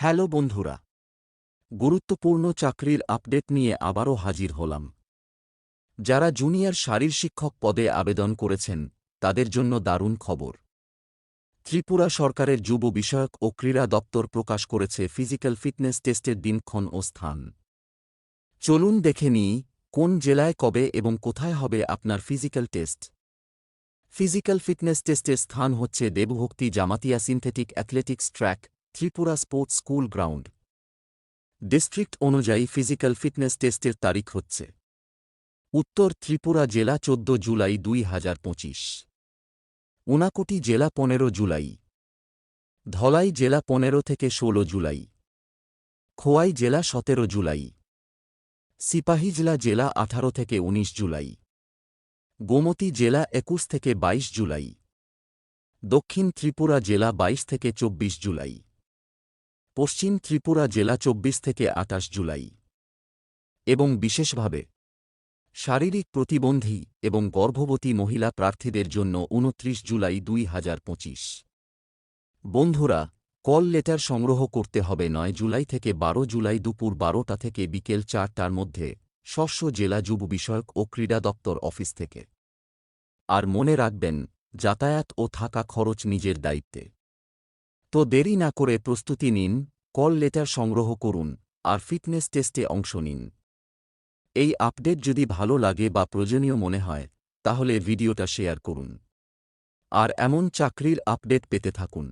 Hello বন্ধুরা। গুরুত্বপূর্ণ চাকরির আপডেট নিয়ে আবারও হাজির হলাম। যারা জুনিয়র শারীর শিক্ষক পদে আবেদন করেছেন, তাদের জন্য দারুণ খবর। ত্রিপুরা সরকারের যুব বিষয়ক ও ক্রীড়া দপ্তর প্রকাশ করেছে ফিজিক্যাল ফিটনেস টেস্টের দিনক্ষণ ও স্থান। চলুন দেখে নিই, কোন জেলায় কবে এবং কোথায় হবে আপনার ফিজিক্যাল টেস্ট। ফিজিক্যাল ফিটনেস টেস্টের স্থান হচ্ছে Debbhakti Jamatia synthetic athletics track Tripura sports school ground. District অনুযায়ী ফিজিক্যাল ফিটনেস টেস্টের তারিখ হচ্ছে। উত্তর ত্রিপুরা জেলা চোদ্দ জুলাই দুই হাজার পঁচিশ। উনাকোটি জেলা পনেরো জুলাই। ধলাই জেলা পনেরো থেকে ষোলো জুলাই। খোয়াই জেলা সতেরো জুলাই। সিপাহীজলা জেলা আঠারো থেকে ১৯ জুলাই। গোমতী জেলা একুশ থেকে ২২ জুলাই। দক্ষিণ ত্রিপুরা জেলা ২২ থেকে ২৪ জুলাই। পশ্চিম ত্রিপুরা জেলা ২৪ থেকে ২৮ জুলাই। এবং বিশেষভাবে শারীরিক প্রতিবন্ধী এবং গর্ভবতী মহিলা প্রার্থীদের জন্য ২৯ জুলাই দুই হাজার পঁচিশ। বন্ধুরা, কল লেটার সংগ্রহ করতে হবে নয় জুলাই থেকে ১২ জুলাই দুপুর বারোটা থেকে বিকেল চারটার মধ্যে শস্য জেলা যুব বিষয়ক ও ক্রীড়া দপ্তর অফিস থেকে। আর মনে রাখবেন, যাতায়াত ও থাকা খরচ নিজের দায়িত্বে। তো দেরি না করে প্রস্তুতি নিন, কল লেটার সংগ্রহ করুন, আর ফিটনেস টেস্টে অংশ নিন। এই আপডেট যদি ভালো লাগে বা প্রয়োজনীয় মনে হয়, তাহলে ভিডিওটা শেয়ার করুন। আর এমন চাকরির আপডেট পেতে থাকুন।